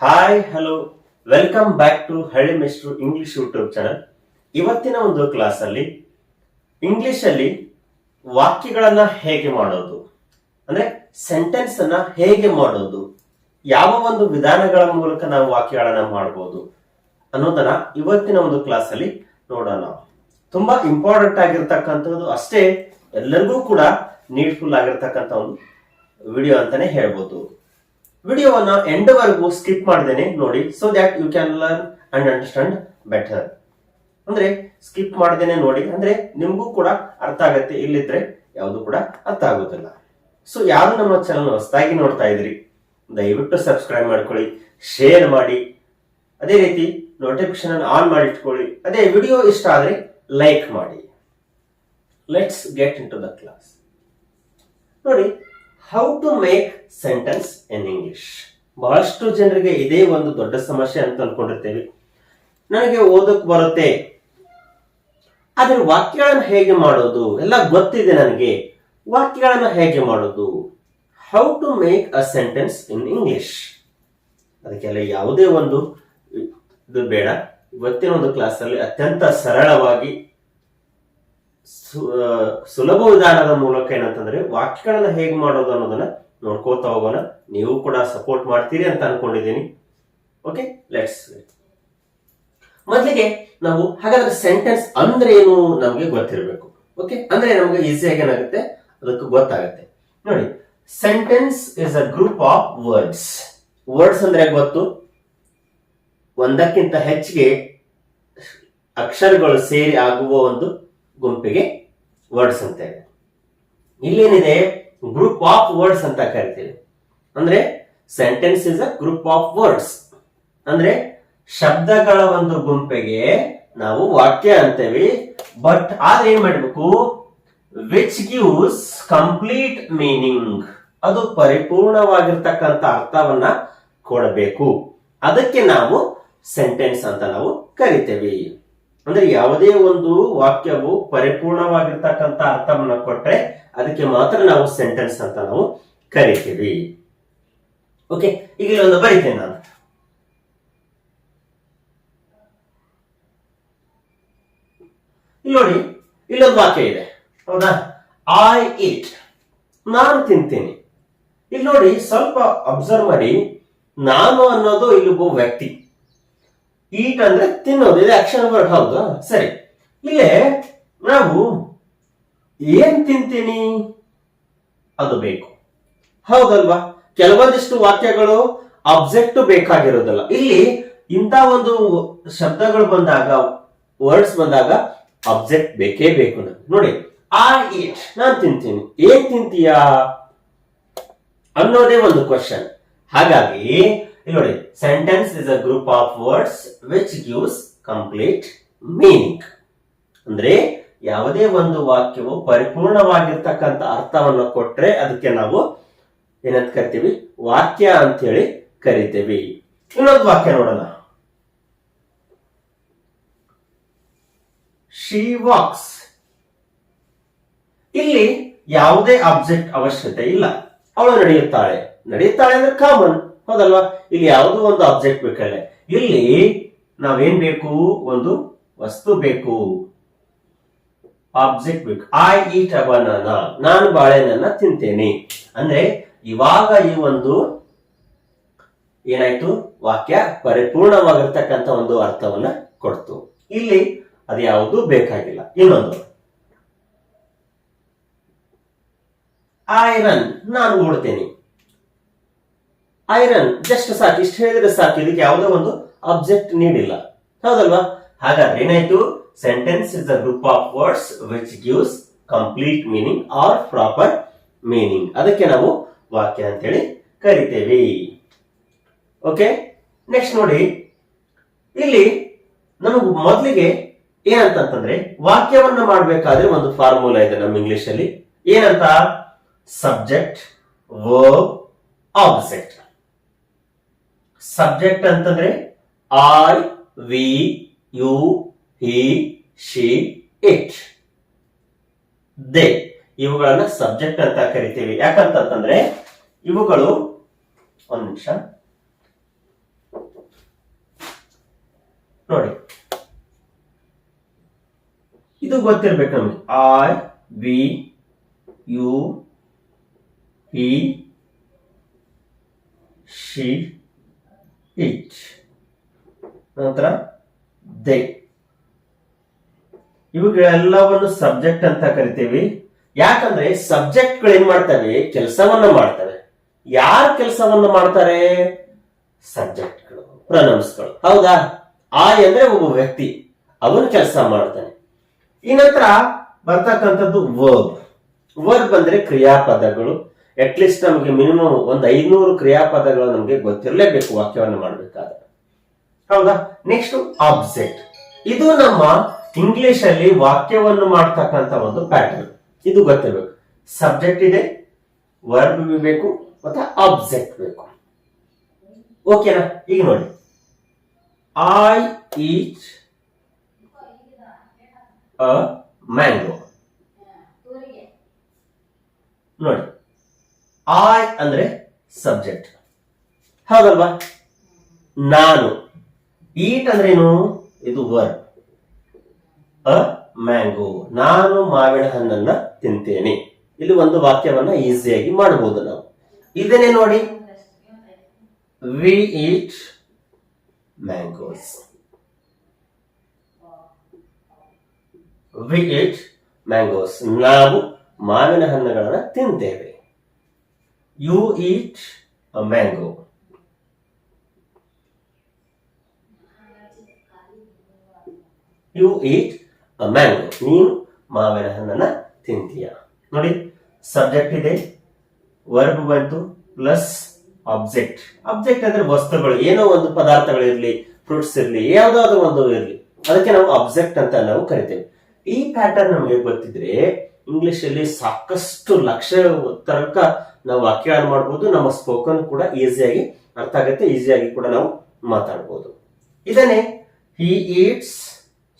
Hi hello welcome back to Halli Mestru English YouTube channel ಇವತ್ತಿನ ಒಂದು class ಅಲ್ಲಿ English ಅಲ್ಲಿ ವಾಕ್ಯಗಳನ್ನ ಹೇಗೆ ಮಾಡೋದು? ಅಂದ್ರೆ ಸೆಂಟೆನ್ಸ್ ಅನ್ನ ಹೇಗೆ ಮಾಡೋದು? ಯಾವ ಒಂದು ವಿಧಾನಗಳ ಮೂಲಕ ನಾವು ವಾಕ್ಯಗಳನ್ನ ಮಾಡಬಹುದು ಅನ್ನೋದನ್ನ ಇವತ್ತಿನ ಒಂದು ಕ್ಲಾಸ್ ಅಲ್ಲಿ ನೋಡೋಣ. ತುಂಬಾ ಇಂಪಾರ್ಟೆಂಟ್ ಆಗಿರ್ತಕ್ಕಂಥದ್ದು ಅಷ್ಟೇ ಎಲ್ಲರಿಗೂ ಕೂಡ ನೀಡ್ಫುಲ್ ಆಗಿರ್ತಕ್ಕಂಥ ಒಂದು ವಿಡಿಯೋ ಅಂತಾನೆ ಹೇಳ್ಬೋದು. ವಿಡಿಯೋವನ್ನ ಎಂಡ್ ವರೆಗೂ ಸ್ಕಿಪ್ ಮಾಡ್ದೇನೆ ನೋಡಿ so that you can learn and understand better ಅಂದ್ರೆ ಸ್ಕಿಪ್ ಮಾಡ್ದೇನೆ ನೋಡಿ, ಅಂದ್ರೆ ನಿಮಗೂ ಕೂಡ ಅರ್ಥ ಆಗತ್ತೆ, ಇಲ್ಲಿದ್ರೆ ಯಾವುದು ಕೂಡ ಅರ್ಥ ಆಗೋದಿಲ್ಲ. ಸೊ ಯಾರು ನಮ್ಮ ಚಾನಲ್ ಹೊಸದಾಗಿ ನೋಡ್ತಾ ಇದ್ರಿ, ದಯವಿಟ್ಟು ಸಬ್ಸ್ಕ್ರೈಬ್ ಮಾಡ್ಕೊಳ್ಳಿ ಶೇರ್ ಮಾಡಿ. ಅದೇ ರೀತಿ ನೋಟಿಫಿಕೇಶನ್ ಅನ್ನು ಆನ್ ಮಾಡಿ ಇಟ್ಕೊಳ್ಳಿ ಅದೇ ವಿಡಿಯೋ ಇಷ್ಟ ಆದ್ರೆ ಲೈಕ್ ಮಾಡಿ. Let's get into the class ನೋಡಿ how to make sentence in English ಬಹಳಷ್ಟು ಜನರಿಗೆ ಇದೇ ಒಂದು ದೊಡ್ಡ ಸಮಸ್ಯೆ ಅಂತ ಅನ್ಕೊಂಡಿರ್ತೇವೆ. ನನಗೆ ಓದಕ್ ಬರುತ್ತೆ. ಆದ್ರೆ ವಾಕ್ಯಗಳನ್ನು ಹೇಗೆ ಮಾಡೋದು? ಎಲ್ಲ ಗೊತ್ತಿದೆ ನನಗೆ. ವಾಕ್ಯಗಳನ್ನು ಹೇಗೆ ಮಾಡೋದು? How to make a sentence in English ಅದಕ್ಕೆಲ್ಲ ಯಾವುದೇ ಒಂದು, ಇದು ಬೇಡ. ಇವತ್ತಿನ ಒಂದು ಕ್ಲಾಸ್ ಅಲ್ಲಿ ಅತ್ಯಂತ ಸರಳವಾಗಿ ಸುಲಭ ವಿಧಾನದ ಮೂಲಕ ಏನಂತಂದ್ರೆ ವಾಕ್ಯಗಳನ್ನ ಹೇಗೆ ಮಾಡೋದು ಅನ್ನೋದನ್ನ ನೋಡ್ಕೋತಾ ಹೋಗೋಣ. ನೀವು ಕೂಡ ಸಪೋರ್ಟ್ ಮಾಡ್ತೀರಿ ಅಂತ ಅನ್ಕೊಂಡಿದ್ದೀನಿ. ಓಕೆ ಲೆಟ್ಸ್ ಮೊದಲಿಗೆ ನಾವು ಹಾಗಾದ್ರೆ ಸೆಂಟೆನ್ಸ್ ಅಂದ್ರೆ ಏನು ನಮಗೆ ಗೊತ್ತಿರಬೇಕು. ಓಕೆ ಅಂದ್ರೆ ನಮಗೆ ಈಸಿಯಾಗಿ ಏನಾಗುತ್ತೆ? ಅದಕ್ಕೆ ಗೊತ್ತಾಗುತ್ತೆ. ನೋಡಿ sentence is a group of words words ಅಂದ್ರೆ ಗೊತ್ತು? ಒಂದಕ್ಕಿಂತ ಹೆಚ್ಚಿಗೆ ಅಕ್ಷರಗಳು ಸೇರಿ ಆಗುವ ಒಂದು ಗುಂಪಿಗೆ ವರ್ಡ್ಸ್ ಅಂತೇವೆ ಇಲ್ಲೇನಿದೆ? ಗ್ರೂಪ್ ಆಫ್ ವರ್ಡ್ಸ್ ಅಂತ ಕರಿತೀವಿ. ಅಂದ್ರೆ sentence is a group of words ಅಂದ್ರೆ ಶಬ್ದಗಳ ಒಂದು ಗುಂಪಿಗೆ ನಾವು ವಾಕ್ಯ ಅಂತೇವೆ. ಬಟ್ ಆದ್ರೆ ಏನ್ ಮಾಡ್ಬೇಕು? ವಿಚ್ ಗಿವ್ಸ್ ಕಂಪ್ಲೀಟ್ ಮೀನಿಂಗ್ ಅದು ಪರಿಪೂರ್ಣವಾಗಿರ್ತಕ್ಕಂಥ ಅರ್ಥವನ್ನ ಕೊಡಬೇಕು. ಅದಕ್ಕೆ ನಾವು ಸೆಂಟೆನ್ಸ್ ಅಂತ ನಾವು ಕರಿತೇವೆ. ಅಂದ್ರೆ ಯಾವುದೇ ಒಂದು ವಾಕ್ಯವು ಪರಿಪೂರ್ಣವಾಗಿರ್ತಕ್ಕಂಥ ಅರ್ಥವನ್ನ ಕೊಟ್ರೆ ಅದಕ್ಕೆ ಮಾತ್ರ ನಾವು ಸೆಂಟೆನ್ಸ್ ಅಂತ ನಾವು ಕರಿತೀವಿ. ಓಕೆ ಈಗ ಇಲ್ಲೊಂದು ಬರೀತೇನೆ ನಾನು. ನೋಡಿ, ಇಲ್ಲೊಂದು ವಾಕ್ಯ ಇದೆ. ಹೌದಾ? ಐ ಇಟ್ ನಾನು ತಿಂತೀನಿ. ಇಲ್ಲಿ ನೋಡಿ, ಸ್ವಲ್ಪ ಅಬ್ಸರ್ವ್ ಮಾಡಿ, ನಾನು ಅನ್ನೋದು ಇಲ್ಲಿ ಒಬ್ಬ ವ್ಯಕ್ತಿ. ಈಟ್ ಅಂದ್ರೆ ತಿನ್ನೋದು. ಇದು ಆಕ್ಷನ್ ವರ್ಡ್ ಹೌದಾ. ಸರಿ. ಇಲ್ಲೇ ನಾವು ಏನ್ ತಿಂತೀನಿ? ಅದು ಬೇಕು. ಹೌದಲ್ವಾ? ಕೆಲವೊಂದಿಷ್ಟು ವಾಕ್ಯಗಳು ಆಬ್ಜೆಕ್ಟ್ ಬೇಕಾಗಿರೋದಲ್ಲ. ಇಲ್ಲಿ ಇಂಥ ಒಂದು ಶಬ್ದಗಳು ಬಂದಾಗ ವರ್ಡ್ಸ್ ಬಂದಾಗ ಅಬ್ಜೆಕ್ಟ್ ಬೇಕೇ ಬೇಕು ನಮ್ಗೆ. ನೋಡಿ. ಆ ಈಟ್ ನಾನ್ ತಿಂತೀನಿ. ಏನ್ ತಿಂತೀಯಾ? ಅನ್ನೋದೇ ಒಂದು ಕ್ವಶನ್ ಹಾಗಾಗಿ ಇಲ್ಲಿ ನೋಡಿ sentence is a group of words which gives complete meaning ಅಂದ್ರೆ ಯಾವುದೇ ಒಂದು ವಾಕ್ಯವು ಪರಿಪೂರ್ಣವಾಗಿರ್ತಕ್ಕಂಥ ಅರ್ಥವನ್ನು ಕೊಟ್ರೆ ಅದಕ್ಕೆ ನಾವು ಏನಂತ ಕರಿತೀವಿ? ವಾಕ್ಯ ಅಂತ ಹೇಳಿ ಕರಿತೀವಿ. ಇನ್ನೊಂದು ವಾಕ್ಯ ನೋಡೋಣ. ಶಿ ವಾಕ್ಸ್ ಇಲ್ಲಿ ಯಾವುದೇ ಆಬ್ಜೆಕ್ಟ್ ಅವಶ್ಯಕತೆ ಇಲ್ಲ. ಅವಳು ನಡೆಯುತ್ತಾಳೆ. ನಡೆಯುತ್ತಾಳೆ ಅಂದ್ರೆ ಕಾಮನ್ ಹೌದಲ್ವಾ? ಇಲ್ಲಿ ಯಾವುದೋ ಒಂದು ಆಬ್ಜೆಕ್ಟ್ ಬೇಕಲ್ಲ ಇಲ್ಲಿ ನಾವೇನ್ ಬೇಕು? ಒಂದು ವಸ್ತು ಬೇಕು. ಆಬ್ಜೆಕ್ಟ್ ಬೇಕು. ಐ ಈಟ್ ಅ ಬನಾನಾ ನಾನು ಬಾಳೆಹಣ್ಣನ್ನ ತಿಂತೇನೆ. ಅಂದ್ರೆ ಇವಾಗ ಈ ಒಂದು ಏನಾಯ್ತು? ವಾಕ್ಯ ಪರಿಪೂರ್ಣವಾಗಿರ್ತಕ್ಕಂಥ ಒಂದು ಅರ್ಥವನ್ನ ಕೊಡ್ತು. ಇಲ್ಲಿ ಅದು ಯಾವುದು ಬೇಕಾಗಿಲ್ಲ. ಇನ್ನೊಂದು. ಐರನ್ ನಾನು ಓಡ್ತೇನೆ. ಐರನ್, ಜಸ್ಟ್ ಸಾಕು, ಇಷ್ಟು ಹೇಳಿದ್ರೆ ಸಾಕು, ಇದಕ್ಕೆ ಯಾವುದೋ ಒಂದು ಆಬ್ಜೆಕ್ಟ್ ನೀಡಿಲ್ಲ. ಹೌದಲ್ವಾ? ಹಾಗಾದ್ರೆ ಏನಾಯ್ತು? Sentence is a group of words which gives complete meaning or proper meaning ಅದಕ್ಕೆ ನಾವು ವಾಕ್ಯ ಅಂತೇಳಿ ಕರಿತೇವೆ. ಓಕೆ ನೆಕ್ಸ್ಟ್ ನೋಡಿ. ಇಲ್ಲಿ ನಮಗೆ ಮೊದಲಿಗೆ ಏನಂತಂತಂದ್ರೆ ವಾಕ್ಯವನ್ನ ಮಾಡಬೇಕಾದ್ರೆ ಒಂದು ಫಾರ್ಮುಲಾ ಇದೆ ನಮ್ಮ ಇಂಗ್ಲಿಷ್ ಅಲ್ಲಿ. ಏನಂತ? ಸಬ್ಜೆಕ್ಟ್ ವರ್ಬ್ ಆಬ್ಜೆಕ್ಟ್ ಸಬ್ಜೆಕ್ಟ್ ಅಂತಂದ್ರೆ I we you he she it they. ಇವುಗಳನ್ನ ಸಬ್ಜೆಕ್ಟ್ ಅಂತ ಕರಿತೀವಿ. ಯಾಕಂತಂದ್ರೆ ಇವುಗಳು ಒಂದ್ ನಿಮಿಷ. ನೋಡಿ. ಇದು ಗೊತ್ತಿರ್ಬೇಕು ನಮ್ಗೆ. I we you he she it ನಂತರ ದೇ. ಇವುಗಳೆಲ್ಲವನ್ನು ಸಬ್ಜೆಕ್ಟ್ ಅಂತ ಕರಿತೀವಿ. ಯಾಕಂದ್ರೆ ಸಬ್ಜೆಕ್ಟ್ಗಳು ಏನ್ ಮಾಡ್ತವೆ? ಕೆಲಸವನ್ನ ಮಾಡ್ತವೆ. ಯಾರು ಕೆಲಸವನ್ನ ಮಾಡ್ತಾರೆ? ಸಬ್ಜೆಕ್ಟ್ಗಳು, ಪ್ರನೌನ್ಸ್ಗಳು. ಹೌದಾ? ಆ ಅಂದ್ರೆ ಒಬ್ಬ ವ್ಯಕ್ತಿ, ಅವನು ಕೆಲಸ ಮಾಡ್ತಾನೆ. ಈ ನಂತರ ಬರ್ತಕ್ಕಂಥದ್ದು ವರ್ಬ್ ವರ್ಬ್ ಅಂದ್ರೆ ಕ್ರಿಯಾಪದಗಳು. ಅಟ್ಲೀಸ್ಟ್ ನಮಗೆ ಮಿನಿಮಮ್ ಒಂದು ಐನೂರು ಕ್ರಿಯಾಪದಗಳು ನಮಗೆ ಗೊತ್ತಿರಲೇಬೇಕು ವಾಕ್ಯವನ್ನು ಮಾಡಬೇಕಾದ್ರೆ. ಹೌದಾ? ನೆಕ್ಸ್ಟ್ ಆಬ್ಜೆಕ್ಟ್ ಇದು ನಮ್ಮ ಇಂಗ್ಲಿಷ್ ಅಲ್ಲಿ ವಾಕ್ಯವನ್ನು ಮಾಡ್ತಕ್ಕಂತ ಒಂದು ಪ್ಯಾಟರ್ನ್ ಇದು ಗೊತ್ತಿರಬೇಕು. ಸಬ್ಜೆಕ್ಟ್ ಇದೆ ವರ್ಬ್ ಬೇಕು ಮತ್ತೆ ಆಬ್ಜೆಕ್ಟ್ ಬೇಕು. ಓಕೆನಾ ಈಗ ನೋಡಿ. ಐ ಈಚ್ ಅ ಮ್ಯಾಂಗೋ ನೋಡಿ. ಐ ಅಂದ್ರೆ ಸಬ್ಜೆಕ್ಟ್ ಹೌದಲ್ವಾ? ನಾನು. ಈಟ್ ಅಂದ್ರೆ ಏನು? ಇದು ವರ್ಬ್ ಅ ಮ್ಯಾಂಗೋ ನಾನು ಮಾವಿನ ಹಣ್ಣನ್ನ ತಿಂತೇನೆ. ಇಲ್ಲಿ ಒಂದು ವಾಕ್ಯವನ್ನ ಈಸಿಯಾಗಿ ಮಾಡಬಹುದು ನಾವು. ಇದನ್ನೇ ನೋಡಿ. We eat mangoes we eat mangoes ನಾವು ಮಾವಿನ ಹಣ್ಣುಗಳನ್ನ ತಿಂತೇವೆ. You eat a mango you eat a mango ನೀನು ಮಾವಿನ ಹಣ್ಣನ್ನ ತಿಂತೀಯ. ನೋಡಿ ಸಬ್ಜೆಕ್ಟ್ ಇದೆ. ವರ್ಬ್ ಬಂತು ಪ್ಲಸ್ ಆಬ್ಜೆಕ್ಟ್ ಆಬ್ಜೆಕ್ಟ್ ಅಂದ್ರೆ ವಸ್ತುಗಳು. ಏನೋ ಒಂದು ಪದಾರ್ಥಗಳಿರಲಿ ಫ್ರೂಟ್ಸ್ ಇರಲಿ, ಯಾವುದಾದ್ರೂ ಒಂದು ಇರಲಿ. ಅದಕ್ಕೆ ನಾವು ಆಬ್ಜೆಕ್ಟ್ ಅಂತ ನಾವು ಕರಿತೇವೆ. ಈ ಪ್ಯಾಟರ್ನ್ ನಮಗೆ ಗೊತ್ತಿದ್ರೆ ಇಂಗ್ಲಿಷ್ ಅಲ್ಲಿ ಸಾಕಷ್ಟು ಲಕ್ಷ ತರಕ ನಾವು ವಾಕ್ಯಗಳನ್ನು ಮಾಡ್ಬೋದು. ನಮ್ಮ ಸ್ಪೋಕನ್ ಕೂಡ ಈಸಿಯಾಗಿ ಅರ್ಥ ಆಗುತ್ತೆ. ಈಸಿಯಾಗಿ ಕೂಡ ನಾವು ಮಾತಾಡ್ಬೋದು. ಇದನ್ನೇ ಹಿ ಈಟ್ಸ್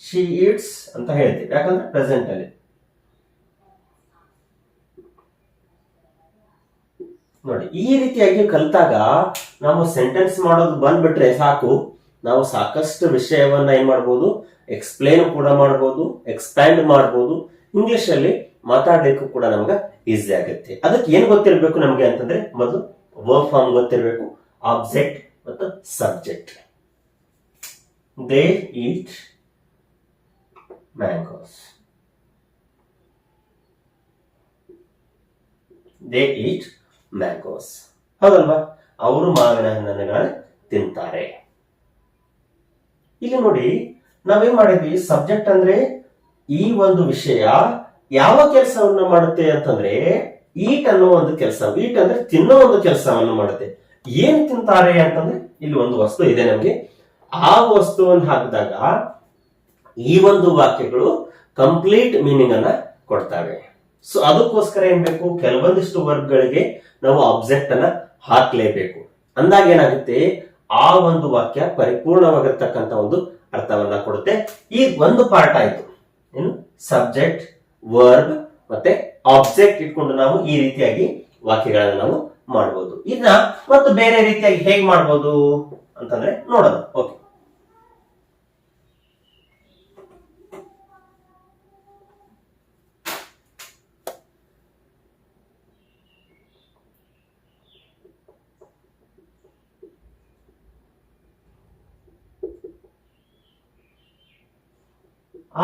ಶಿ ಈಟ್ಸ್ ಅಂತ ಹೇಳ್ತೀವಿ. ಯಾಕಂದ್ರೆ ಪ್ರೆಸೆಂಟ್ ಅಲ್ಲಿ. ನೋಡಿ, ಈ ರೀತಿಯಾಗಿ ಕಲಿತಾಗ ನಾವು ಸೆಂಟೆನ್ಸ್ ಮಾಡೋದು ಬಂದ್ಬಿಟ್ರೆ ಸಾಕು. ನಾವು ಸಾಕಷ್ಟು ವಿಷಯವನ್ನ ಏನ್ ಮಾಡ್ಬೋದು? ಎಕ್ಸ್ಪ್ಲೇನ್ ಕೂಡ ಮಾಡ್ಬೋದು ಎಕ್ಸ್ಪ್ಯಾಂಡ್ ಮಾಡ್ಬೋದು. ಇಂಗ್ಲಿಷ್ ಅಲ್ಲಿ ಮಾತಾಡ್ಲಿಕ್ಕೂ ಕೂಡ ನಮ್ಗೆ ಈಸಿ ಆಗುತ್ತೆ. ಅದಕ್ಕೆ ಏನ್ ಗೊತ್ತಿರಬೇಕು ನಮ್ಗೆ ಅಂತಂದ್ರೆ, ಮೊದಲು ವರ್ ಫಾರ್ಮ್ ಗೊತ್ತಿರಬೇಕು ಆಬ್ಜೆಕ್ಟ್ ಮತ್ತು subject they eat mangoes they eat mangoes ಹೌದಲ್ವಾ? ಅವರು ಮಾವಿನ ಹಣ್ಣುಗಳನ್ನ ತಿಂತಾರೆ. ಇಲ್ಲಿ ನೋಡಿ, ನಾವೇನ್ ಮಾಡಿದ್ವಿ? ಸಬ್ಜೆಕ್ಟ್ ಅಂದ್ರೆ ಈ ಒಂದು ವಿಷಯ ಯಾವ ಕೆಲಸವನ್ನ ಮಾಡುತ್ತೆ ಅಂತಂದ್ರೆ ಈಟ್ ಅನ್ನೋ ಒಂದು ಕೆಲಸ, ಈಟ್ ಅಂದ್ರೆ ತಿನ್ನೋ ಒಂದು ಕೆಲಸವನ್ನು ಮಾಡುತ್ತೆ. ಏನ್ ತಿಂತಾರೆ ಅಂತಂದ್ರೆ ಇಲ್ಲಿ ಒಂದು ವಸ್ತು ಇದೆ ನಮ್ಗೆ. ಆ ವಸ್ತುವನ್ನು ಹಾಕಿದಾಗ ಈ ಒಂದು ವಾಕ್ಯಗಳು ಕಂಪ್ಲೀಟ್ ಮೀನಿಂಗ್ ಅನ್ನ ಕೊಡ್ತವೆ. ಸೊ, ಅದಕ್ಕೋಸ್ಕರ ಏನ್ ಬೇಕು? ಕೆಲವೊಂದಿಷ್ಟು ವರ್ಗಗಳಿಗೆ ನಾವು ಆಬ್ಜೆಕ್ಟ್ ಅನ್ನ ಹಾಕ್ಲೇಬೇಕು. ಅಂದಾಗ ಏನಾಗುತ್ತೆ? ಆ ಒಂದು ವಾಕ್ಯ ಪರಿಪೂರ್ಣವಾಗಿರ್ತಕ್ಕಂಥ ಒಂದು ಅರ್ಥವನ್ನ ಕೊಡುತ್ತೆ. ಈ ಒಂದು ಪಾರ್ಟ್ ಆಯ್ತು. ಏನು? ಸಬ್ಜೆಕ್ಟ್ ವರ್ಬ್ ಮತ್ತೆ ಆಬ್ಜೆಕ್ಟ್ ಇಟ್ಕೊಂಡು ನಾವು ಈ ರೀತಿಯಾಗಿ ವಾಕ್ಯಗಳನ್ನು ನಾವು ಮಾಡಬಹುದು ಇದನ್ನ ಮತ್ತು ಬೇರೆ ರೀತಿಯಾಗಿ ಹೇಗೆ ಮಾಡ್ಬೋದು ಅಂತಂದ್ರೆ ನೋಡೋಣ. Okay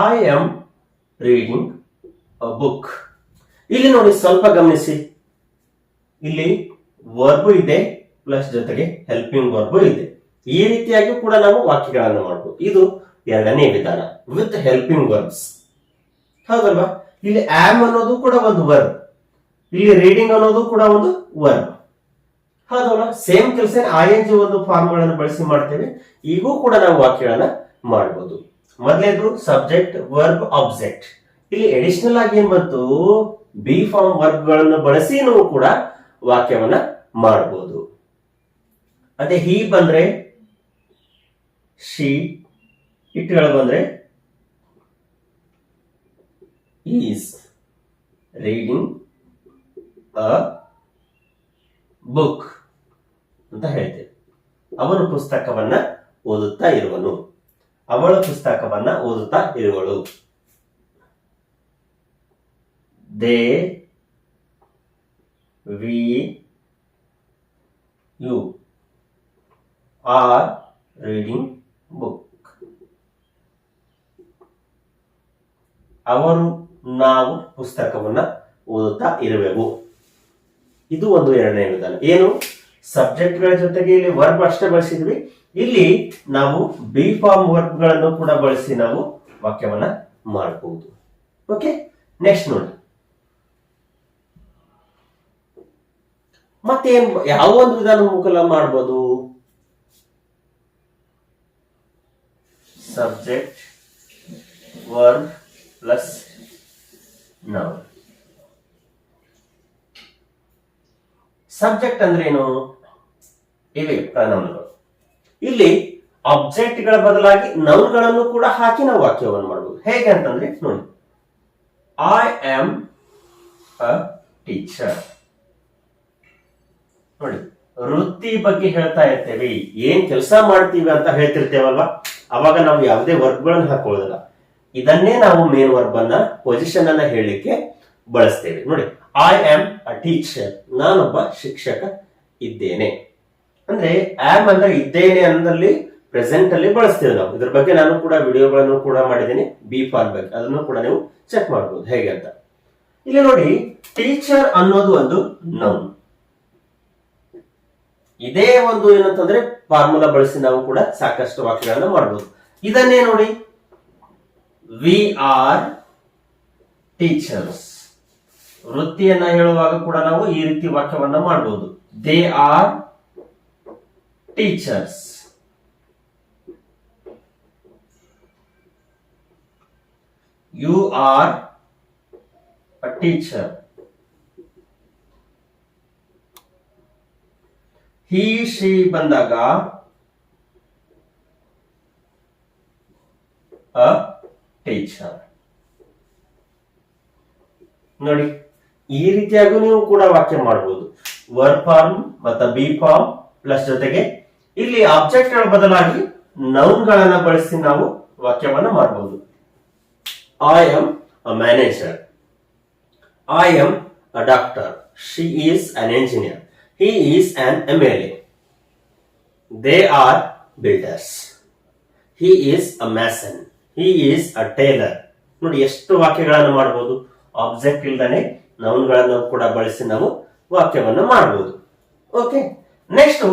I am a book ಇಲ್ಲಿ ನೋಡಿ ಸ್ವಲ್ಪ ಗಮನಿಸಿ. ಇಲ್ಲಿ ವರ್ಬು ಇದೆ ಪ್ಲಸ್ ಜೊತೆಗೆ ಹೆಲ್ಪಿಂಗ್ ವರ್ಬು ಇದೆ. ಈ ರೀತಿಯಾಗಿ ಕೂಡ ನಾವು ವಾಕ್ಯಗಳನ್ನು ಮಾಡಬಹುದು ಇದು ಎರಡನೇ ವಿಧಾನ ವಿತ್ ಹೆಲ್ಪಿಂಗ್ ವರ್ಬ್ಸ್ ಹೌದಲ್ವಾ? ಇಲ್ಲಿ ಆಮ್ ಅನ್ನೋದು ಕೂಡ ಒಂದು ವರ್ಬ್ ಇಲ್ಲಿ ರೀಡಿಂಗ್ ಅನ್ನೋದು ಕೂಡ ಒಂದು ವರ್ಬ್ ಹೌದಲ್ವಾ? ಸೇಮ್ ಕೆಲಸ ಐ ಜಿ ಒಂದು ಫಾರ್ಮ್ಗಳನ್ನು ಬಳಸಿ ಮಾಡ್ತೇವೆ. ಈಗೂ ಕೂಡ ನಾವು ವಾಕ್ಯಗಳನ್ನ ಮಾಡಬಹುದು ಮೊದಲೇದು ಸಬ್ಜೆಕ್ಟ್ ವರ್ಬ್ ಆಬ್ಜೆಕ್ಟ್ ಇಲ್ಲಿ ಎಡಿಷನಲ್ ಆಗಿ ಏನ್ ಬಂತು? ಬಿ ಫಾರ್ಮ್ ವರ್ಬ್ಗಳನ್ನು ಬಳಸಿ ನಾವು ಕೂಡ ವಾಕ್ಯವನ್ನ ಮಾಡಬಹುದು ಅದೇ ಹಿ ಬಂದ್ರೆ ಶಿ ಇಟ್ಗಳು ಬಂದ್ರೆ ಈಸ್ ರೀಡಿಂಗ್ ಅ ಬುಕ್ ಅಂತ ಹೇಳ್ತೇವೆ ಅವನು ಪುಸ್ತಕವನ್ನ ಓದುತ್ತಾ ಇರುವನು. ಅವಳ ಪುಸ್ತಕವನ್ನ ಓದುತ್ತಾ ಇರುವಳು. They, we, you. Are reading book. ಅವರು ನಾವು ಪುಸ್ತಕವನ್ನು ಓದುತ್ತಾ ಇರಬೇಕು ಇದು ಒಂದು ಎರಡನೇ ವಿಧಾನ. ಏನು? ಸಬ್ಜೆಕ್ಟ್ಗಳ ಜೊತೆಗೆ ಇಲ್ಲಿ ವರ್ಬ್ ಅಷ್ಟೇ ಬಳಸಿದ್ವಿ. ಇಲ್ಲಿ ನಾವು ಬಿ ಫಾರ್ಮ್ ವರ್ಬ್ಗಳನ್ನು ಕೂಡ ಬಳಸಿ ನಾವು ವಾಕ್ಯವನ್ನ ಮಾಡಬಹುದು ಓಕೆ ನೆಕ್ಸ್ಟ್ ನೋಡಿ ಮತ್ತೇನ್ ಯಾವ ಒಂದು ವಿಧಾನ ಮುಖಲ ಮಾಡ್ಬೋದು? Subject verb plus noun subject ಅಂದ್ರೆ ಏನು ಇವೆ ಪ್ರನೌನ್ಗಳು ಇಲ್ಲಿ ಆಬ್ಜೆಕ್ಟ್ಗಳ ಬದಲಾಗಿ ನೌನ್ಗಳನ್ನು ಕೂಡ ಹಾಕಿ ನಾವು ವಾಕ್ಯವನ್ನು ಮಾಡಬಹುದು ಹೇಗೆ ಅಂತಂದ್ರೆ ನೋಡಿ. ಐ ಆಮ್ ಅ ಟೀಚರ್ ನೋಡಿ ವೃತ್ತಿ ಬಗ್ಗೆ ಹೇಳ್ತಾ ಇರ್ತೇವೆ. ಏನ್ ಕೆಲಸ ಮಾಡ್ತೀವಿ ಅಂತ ಹೇಳ್ತಿರ್ತೇವಲ್ವಾ? ಅವಾಗ ನಾವು ಯಾವುದೇ ವರ್ಬ್ಗಳನ್ನು ಹಾಕೊಳ್ಳೋದಿಲ್ಲ ಇದನ್ನೇ ನಾವು ಮೇನ್ ವರ್ಬ್ ಅನ್ನ ಪೊಸಿಷನ್ ಅನ್ನ ಹೇಳಲಿಕ್ಕೆ ಬಳಸ್ತೇವೆ. ನೋಡಿ ಐ ಆಮ್ ಅ ಟೀಚರ್ ನಾನೊಬ್ಬ ಶಿಕ್ಷಕ ಇದ್ದೇನೆ. ಅಂದ್ರೆ ಆಮ್ ಅಂದ್ರೆ ಇದ್ದೇನೆ ಅಂದಲ್ಲಿ ಪ್ರೆಸೆಂಟ್ ಅಲ್ಲಿ ಬಳಸ್ತೇವೆ ನಾವು. ಇದ್ರ ಬಗ್ಗೆ ನಾನು ಕೂಡ ವಿಡಿಯೋಗಳನ್ನು ಕೂಡ ಮಾಡಿದ್ದೀನಿ. ಬಿ ಫಾರ್ ಬಗ್ಗೆ. ಅದನ್ನು ಕೂಡ ನೀವು ಚೆಕ್ ಮಾಡಬಹುದು ಹೇಗೆ ಅಂತ. ಇಲ್ಲಿ ನೋಡಿ ಟೀಚರ್ ಅನ್ನೋದು ಒಂದು ನೌನ್ ಇದೇ ಒಂದು ಏನಂತಂದ್ರೆ ಫಾರ್ಮುಲಾ ಬಳಸಿ ನಾವು ಕೂಡ ಸಾಕಷ್ಟು ವಾಕ್ಯಗಳನ್ನ ಮಾಡಬಹುದು ಇದನ್ನೇ ನೋಡಿ. ವಿ ಆರ್ ಟೀಚರ್ಸ್ ವೃತ್ತಿಯನ್ನ ಹೇಳುವಾಗ ಕೂಡ ನಾವು ಈ ರೀತಿ ವಾಕ್ಯವನ್ನ ಮಾಡಬಹುದು they are teachers you are a teacher he she ಬಂದಾಗ ಟೀಚರ್ ನೋಡಿ, ಈ ರೀತಿಯಾಗೂ ನೀವು ಕೂಡ ವಾಕ್ಯ ಮಾಡಬಹುದು ವರ್ ಫಾರ್ಮ್ ಮತ್ತು ಬಿ ಫಾರ್ಮ್ ಪ್ಲಸ್ ಜೊತೆಗೆ ಇಲ್ಲಿ ಆಬ್ಜೆಕ್ಟ್ಗಳ ಬದಲಾಗಿ ನೌನ್ ಗಳನ್ನ ಬಳಸಿ ನಾವು ವಾಕ್ಯವನ್ನ ಮಾಡಬಹುದು I am a manager I am a doctor she is an engineer he is an MLA. They are builders. He is a mason. He is a tailor. ನೋಡಿ, ಎಷ್ಟು ವಾಕ್ಯಗಳನ್ನು ಮಾಡಬಹುದು ಆಬ್ಜೆಕ್ಟ್ ಇಲ್ದಾನೆ ನೌನ್ಗಳನ್ನು ಕೂಡ ಬಳಸಿ ನಾವು ವಾಕ್ಯವನ್ನು ಮಾಡಬಹುದು okay next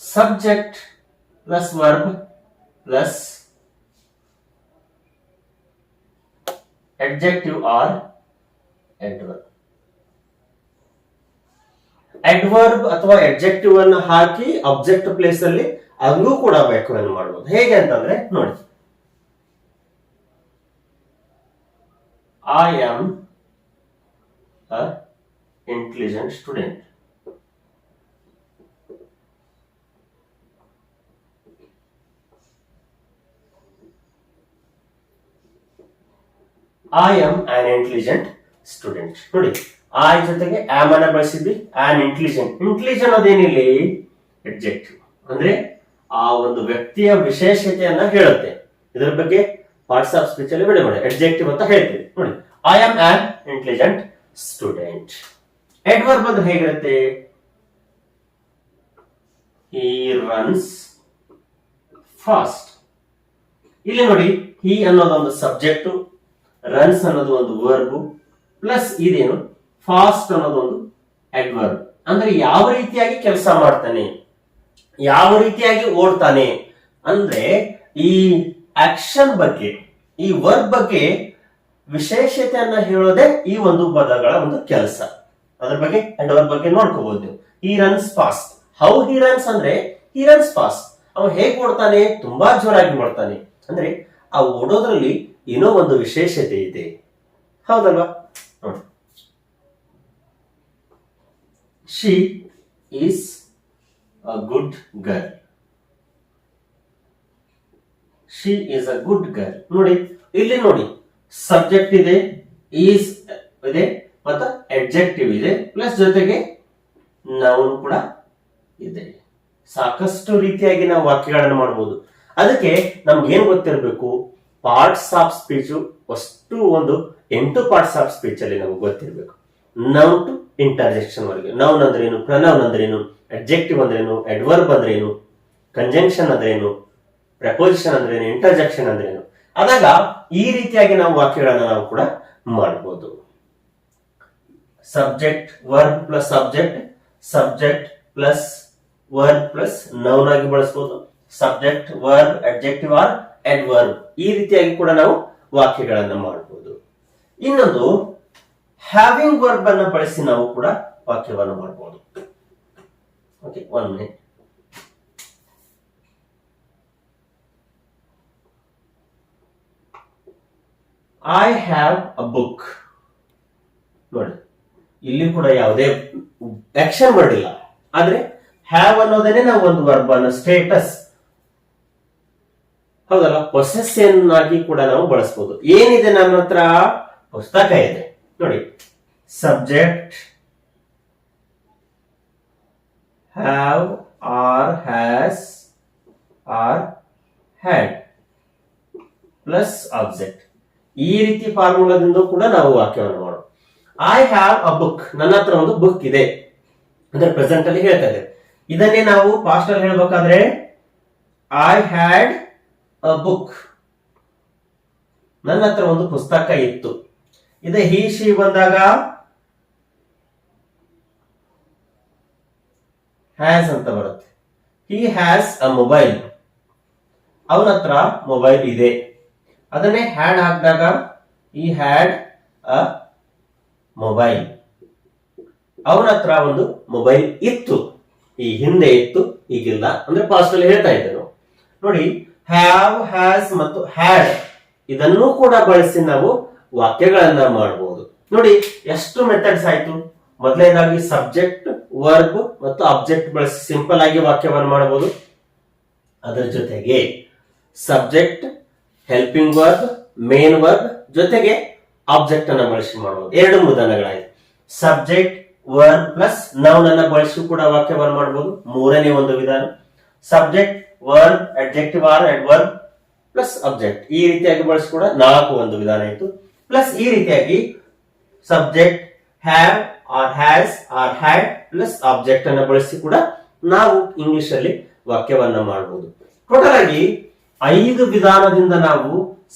subject plus verb plus adjective or adverb. Adverb ಅಥವಾ ಅಡ್ಜೆಕ್ಟಿವ್ ಅನ್ನು ಹಾಕಿ ಅಬ್ಜೆಕ್ಟ್ ಪ್ಲೇಸ್ ಅಲ್ಲಿ ಅಲ್ಲೂ ಕೂಡ ವ್ಯಾಖ್ಯಾನ ಮಾಡಬಹುದು ಹೇಗೆ ಅಂತಂದ್ರೆ ನೋಡಿ. I am a intelligent student I am an intelligent student ನೋಡಿ ಐ ಜೊತೆಗೆ ಆಮ್ ಅನ್ನ ಬಳಸಿದ್ವಿ. ಆನ್ ಇಂಟೆಲಿಜೆಂಟ್ ಇಂಟೆಲಿಜೆಂಟ್ ಅದೇನಿಲ್ಲಿ ಎಡ್ಜೆಕ್ಟಿವ್ ಅಂದ್ರೆ ಆ ಒಂದು ವ್ಯಕ್ತಿಯ ವಿಶೇಷತೆಯನ್ನ ಹೇಳುತ್ತೆ. ಇದರ ಬಗ್ಗೆ ಪಾರ್ಟ್ಸ್ ಆಫ್ ಸ್ಪೀಚ್ ಅಲ್ಲಿ ಬಿಡುಗಡೆ ಎಡ್ಜೆಕ್ಟಿವ್ ಅಂತ ಹೇಳ್ತೀವಿ. ನೋಡಿ I am an intelligent student adverb ಬಂದು ಹೇಗಿರುತ್ತೆ? ಹಿ ರನ್ಸ್ ಫಾಸ್ಟ್ ಇಲ್ಲಿ ನೋಡಿ ಹಿ ಅನ್ನೋದೊಂದು ಸಬ್ಜೆಕ್ಟ್ ರನ್ಸ್ ಅನ್ನೋದು ಒಂದು ವರ್ಬ್ ಪ್ಲಸ್ ಇದೇನು? ಫಾಸ್ಟ್ ಅನ್ನೋದು ಒಂದು ಅಡ್ವರ್ಬ್ ಅಂದ್ರೆ ಯಾವ ರೀತಿಯಾಗಿ ಕೆಲಸ ಮಾಡ್ತಾನೆ? ಯಾವ ರೀತಿಯಾಗಿ ಓಡ್ತಾನೆ? ಅಂದ್ರೆ ಈ ಆಕ್ಷನ್ ಬಗ್ಗೆ, ಈ ವರ್ಬ್ ಬಗ್ಗೆ ವಿಶೇಷತೆಯನ್ನ ಹೇಳೋದೇ ಈ ಒಂದು ಪದಗಳ ಒಂದು ಕೆಲಸ. ಅದ್ರ ಬಗ್ಗೆ ಅಡ್ವರ್ಬ್ ಬಗ್ಗೆ ನೋಡ್ಕೋಬಹುದು he runs fast how he runs ಅಂದ್ರೆ ಹಿ ರನ್ಸ್ ಫಾಸ್ಟ್ ಅವ ಹೇಗ್ ಓಡ್ತಾನೆ? ತುಂಬಾ ಜೋರಾಗಿ ಓಡ್ತಾನೆ. ಅಂದ್ರೆ ಆ ಓಡೋದ್ರಲ್ಲಿ ಏನೋ ಒಂದು ವಿಶೇಷತೆ ಇದೆ. ಹೌದಲ್ವಾ? ನೋಡಿ. She is a good girl she is a good girl ನೋಡಿ, ಇಲ್ಲಿ ನೋಡಿ. ಸಬ್ಜೆಕ್ಟ್ ಇದೆ ಈಸ್ ಇದೆ, ಮತ್ತು ಅಡ್ಜೆಕ್ಟಿವ್ ಇದೆ ಪ್ಲಸ್ ಜೊತೆಗೆ ನೌನ್ ಕೂಡ ಇದೆ. ಸಾಕಷ್ಟು ರೀತಿಯಾಗಿ ನಾವು ವಾಕ್ಯಗಳನ್ನು ಮಾಡಬಹುದು ಅದಕ್ಕೆ ನಮ್ಗೆ ಏನ್ ಗೊತ್ತಿರಬೇಕು? ಪಾರ್ಟ್ಸ್ ಆಫ್ ಸ್ಪೀಚು ಅಷ್ಟು ಒಂದು ಎಂಟು ಪಾರ್ಟ್ಸ್ ಆಫ್ ಸ್ಪೀಚ್ ಅಲ್ಲಿ ನಮ್ಗೆ ಗೊತ್ತಿರಬೇಕು. ನೌನ್ ಟು ಇಂಟರ್ಜೆಕ್ಷನ್ ವರೆಗೆ. ನೌನ್ ಅಂದ್ರೇನು? ಪ್ರನೌನ್ ಅಂದ್ರೇನು? ಅಡ್ಜೆಕ್ಟಿವ್ ಅಂದ್ರೇನು? ಅಡ್ವರ್ಬ್ ಅಂದ್ರೇನು? ಕಂಜಂಕ್ಷನ್ ಅಂದ್ರೇನು? ಪ್ರಪೋಸಿಷನ್ ಅಂದ್ರೇನು? ಇಂಟರ್ಜೆಕ್ಷನ್ ಅಂದ್ರೇನು? ಆದಾಗ ಈ ರೀತಿಯಾಗಿ ನಾವು ವಾಕ್ಯಗಳನ್ನ ನಾವು ಕೂಡ ಮಾಡಬಹುದು subject verb plus subject subject plus verb plus noun ಆಗಿ ಬಳಸಬಹುದು subject verb adjective or adverb ಈ ರೀತಿಯಾಗಿ ಕೂಡ ನಾವು ವಾಕ್ಯಗಳನ್ನ ಮಾಡಬಹುದು ಇನ್ನೊಂದು ಹ್ಯಾವಿಂಗ್ ವರ್ಬ್ ಅನ್ನು ಬಳಸಿ ನಾವು ಕೂಡ ವಾಕ್ಯವನ್ನು ಮಾಡಬಹುದು okay one minute I have a book ನೋಡಿ, ಇಲ್ಲಿ ಕೂಡ ಯಾವುದೇ ಆಕ್ಷನ್ ಮಾಡಿಲ್ಲ. ಆದ್ರೆ ಹ್ಯಾವ್ ಅನ್ನೋದನ್ನೇ ನಾವು ಒಂದು ವರ್ಬ್ ಅನ್ನ ಸ್ಟೇಟಸ್ ಹೌದಲ್ಲ? ಪೊಸೆಸ್ಸನ್ ಆಗಿ ಕೂಡ ನಾವು ಬಳಸಬಹುದು ಏನಿದೆ ನನ್ನ ಹತ್ರ? ಪುಸ್ತಕ ಇದೆ. ನೋಡಿ. Subject have or has or had plus object ಈ ರೀತಿ ಫಾರ್ಮುಲಾದಿಂದ ಕೂಡ ನಾವು ವಾಕ್ಯವನ್ನು ಮಾಡೋಣ ಐ ಹ್ಯಾವ್ ಅ ಬುಕ್ ನನ್ನ ಹತ್ರ ಒಂದು ಬುಕ್ ಇದೆ. ಅಂದ್ರೆ ಪ್ರೆಸೆಂಟ್ ಅಲ್ಲಿ ಹೇಳ್ತಾ ಇದೆ ಇದನ್ನೇ ನಾವು ಪಾಸ್ಟ್ ಅಲ್ಲಿ ಹೇಳ್ಬೇಕಾದ್ರೆ ಐ ಹ್ಯಾಡ್ ಬುಕ್ ನನ್ನ ಹತ್ರ ಒಂದು ಪುಸ್ತಕ ಇತ್ತು. ಇದೆ, ಹಿ, ಶಿ ಬಂದಾಗ ಹ್ಯಾಸ್ ಅಂತ ಬರುತ್ತೆ. He has a mobile. ಅವನ ಹತ್ರ ಮೊಬೈಲ್ ಇದೆ. ಅದನ್ನೇ ಹ್ಯಾಡ್ ಹಾಕಿದಾಗ ಈ ಹ್ಯಾಡ್ ಅ ಮೊಬೈಲ್. ಅವನ ಹತ್ರ ಒಂದು ಮೊಬೈಲ್ ಇತ್ತು. ಈ ಹಿಂದೆ ಇತ್ತು, ಈಗಿಲ್ಲ. ಅಂದ್ರೆ ಪಾಸ್ಟ್ ಅಲ್ಲಿ ಹೇಳ್ತಾ ಇದ್ದೆ ನೋಡಿ ಹ್ಯಾವ್ ಹ್ಯಾಸ್ ಮತ್ತು ಹ್ಯಾಡ್ ಇದನ್ನೂ ಕೂಡ ಬಳಸಿ ನಾವು ವಾಕ್ಯಗಳನ್ನ ಮಾಡಬಹುದು ನೋಡಿ, ಎಷ್ಟು ಮೆಥಡ್ಸ್ ಆಯ್ತು? ಮೊದಲನೇದಾಗಿ ಸಬ್ಜೆಕ್ಟ್ ವರ್ಬ್ ಮತ್ತು ಆಬ್ಜೆಕ್ಟ್ ಬಳಸಿ ಸಿಂಪಲ್ ಆಗಿ ವಾಕ್ಯವನ್ನು ಮಾಡಬಹುದು ಅದರ ಜೊತೆಗೆ subject helping verb main verb ಜೊತೆಗೆ ಆಬ್ಜೆಕ್ಟ್ ಅನ್ನ ಬಳಸಿ ಮಾಡಬಹುದು ಎರಡು ವಿಧಾನಗಳಾಗಿದೆ ಸಬ್ಜೆಕ್ಟ್ ವರ್ಬ್ ಪ್ಲಸ್ ನೌನ್ ಅನ್ನ ಬಳಸಿ ಕೂಡ ವಾಕ್ಯವನ್ನು ಮಾಡಬಹುದು ಮೂರನೇ ಒಂದು ವಿಧಾನ. Subject verb adjective or adverb plus object ಈ ರೀತಿಯಾಗಿ ಬಳಸಿ ಕೂಡ ನಾಲ್ಕು ಒಂದು ವಿಧಾನ ಇತ್ತು. ಪ್ಲಸ್ ಈ ರೀತಿಯಾಗಿ subject have or has or had plus object ಅನ್ನು ಬಳಸಿ ಕೂಡ ನಾವು ಇಂಗ್ಲಿಷ್ ಅಲ್ಲಿ ವಾಕ್ಯವನ್ನ ಮಾಡಬಹುದು ಟೋಟಲ್ ಆಗಿ ಐದು ವಿಧಾನದಿಂದ ನಾವು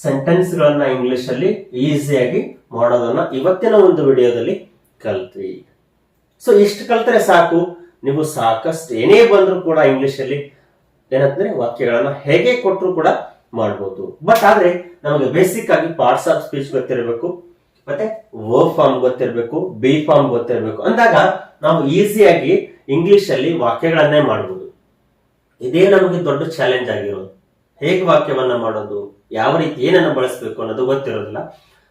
ಸೆಂಟೆನ್ಸ್ ಗಳನ್ನ ಇಂಗ್ಲಿಷ್ ಅಲ್ಲಿ ಈಸಿಯಾಗಿ ಮಾಡೋದನ್ನ ಇವತ್ತಿನ ಒಂದು ವಿಡಿಯೋದಲ್ಲಿ ಕಲ್ತ್ವಿ. ಸೊ ಇಷ್ಟು ಕಲ್ತರೆ ಸಾಕು. ನೀವು ಸಾಕಷ್ಟು ಏನೇ ಬಂದರೂ ಕೂಡ ಇಂಗ್ಲಿಷ್ ಅಲ್ಲಿ ಏನಂದ್ರೆ ವಾಕ್ಯಗಳನ್ನ ಹೇಗೆ ಕೊಟ್ಟರು ಕೂಡ ಮಾಡ್ಬೋದು. ಬಟ್ ಆದ್ರೆ ನಮಗೆ ಬೇಸಿಕ್ ಆಗಿ ಪಾರ್ಟ್ಸ್ ಆಫ್ ಸ್ಪೀಚ್ ಗೊತ್ತಿರಬೇಕು, ಮತ್ತೆ ಓ ಫಾರ್ಮ್ ಗೊತ್ತಿರಬೇಕು ಬಿ ಫಾರ್ಮ್ ಗೊತ್ತಿರಬೇಕು. ಅಂದಾಗ ನಾವು ಈಸಿಯಾಗಿ ಇಂಗ್ಲಿಷ್ ಅಲ್ಲಿ ವಾಕ್ಯಗಳನ್ನೇ ಮಾಡಬಹುದು ಇದೇ ನಮಗೆ ದೊಡ್ಡ ಚಾಲೆಂಜ್ ಆಗಿರೋದು. ಹೇಗೆ ವಾಕ್ಯವನ್ನ ಮಾಡೋದು, ಯಾವ ರೀತಿ ಏನನ್ನ ಬಳಸಬೇಕು ಅನ್ನೋದು ಗೊತ್ತಿರೋದಿಲ್ಲ.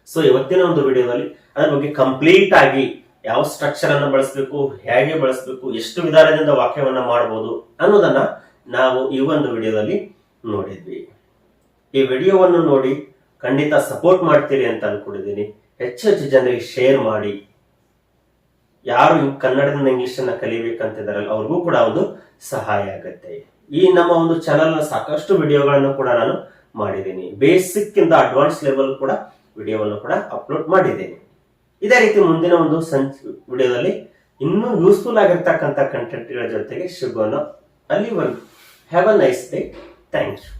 ಸೊ ಇವತ್ತಿನ ಒಂದು ವಿಡಿಯೋದಲ್ಲಿ ಅದ್ರ ಬಗ್ಗೆ ಕಂಪ್ಲೀಟ್ ಆಗಿ ಯಾವ ಸ್ಟ್ರಕ್ಚರ್ ಅನ್ನ ಬಳಸಬೇಕು, ಹೇಗೆ ಬಳಸಬೇಕು, ಎಷ್ಟು ವಿಧಾನದಿಂದ ವಾಕ್ಯವನ್ನ ಮಾಡಬಹುದು ಅನ್ನೋದನ್ನ ನಾವು ಈ ಒಂದು ವಿಡಿಯೋದಲ್ಲಿ ನೋಡಿದ್ವಿ. ಈ ವಿಡಿಯೋವನ್ನು ನೋಡಿ ಖಂಡಿತ ಸಪೋರ್ಟ್ ಮಾಡ್ತೀರಿ ಅಂತ ಅನ್ಕೊಂಡಿದ್ದೀನಿ. ಹೆಚ್ಚು ಹೆಚ್ಚು ಜನರಿಗೆ ಶೇರ್ ಮಾಡಿ. ಯಾರು ಕನ್ನಡದಿಂದ ಇಂಗ್ಲಿಷ್ ಅನ್ನ ಕಲಿಬೇಕಂತಿದಾರಲ್ಲ ಅವ್ರಿಗೂ ಕೂಡ ಒಂದು ಸಹಾಯ ಆಗುತ್ತೆ. ಈ ನಮ್ಮ ಒಂದು ಚಾನಲ್ ಸಾಕಷ್ಟು ವಿಡಿಯೋಗಳನ್ನು ಕೂಡ ನಾನು ಮಾಡಿದ್ದೀನಿ. ಬೇಸಿಕ್ ಅಡ್ವಾನ್ಸ್ ಲೆವೆಲ್ ಕೂಡ ವಿಡಿಯೋವನ್ನು ಕೂಡ ಅಪ್ಲೋಡ್ ಮಾಡಿದ್ದೀನಿ. ಇದೇ ರೀತಿ ಮುಂದಿನ ಒಂದು ಸಂಚ್, ವಿಡಿಯೋದಲ್ಲಿ ಇನ್ನೂ ಯೂಸ್ಫುಲ್ ಆಗಿರ್ತಕ್ಕಂಥ ಕಂಟೆಂಟ್ಗಳ ಜೊತೆಗೆ ಸಿಗೋಣ ಅಲ್ಲಿವರೆಗೂ. Have a nice day thank you